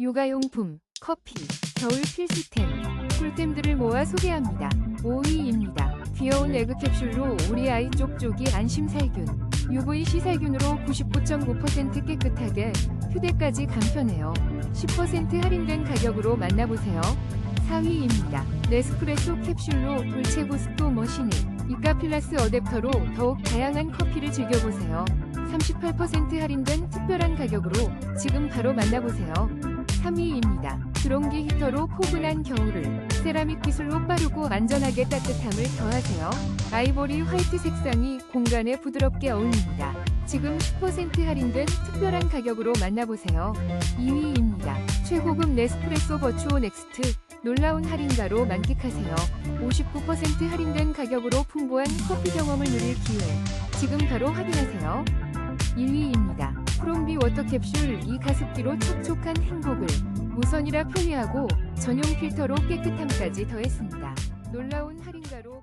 요가용품, 커피, 겨울 필수템, 꿀템들을 모아 소개합니다. 5위입니다. 귀여운 에그 캡슐로 우리 아이 쪽쪽이 안심 살균. UVC 살균으로 99.9% 깨끗하게 휴대까지 간편해요. 10% 할인된 가격으로 만나보세요. 4위입니다. 네스프레소 캡슐로 돌체 구스토 머신을 이카 플러스 어댑터로 더욱 다양한 커피를 즐겨보세요. 38% 할인된 특별한 가격으로 지금 바로 만나보세요. 3위입니다. 드론기 히터로 포근한 겨울을 세라믹 기술로 빠르고 안전하게 따뜻함을 더하세요. 아이보리 화이트 색상이 공간에 부드럽게 어울립니다. 지금 10% 할인된 특별한 가격으로 만나보세요. 2위입니다. 최고급 네스프레소 버추오 넥스트 놀라운 할인가로 만끽하세요. 59% 할인된 가격으로 풍부한 커피 경험을 누릴 기회. 지금 바로 확인하세요. 1위입니다. 워터캡슐 이 가습기로 촉촉한 행복을 무선이라 편리하고 전용 필터로 깨끗함까지 더했습니다. 놀라운 할인가로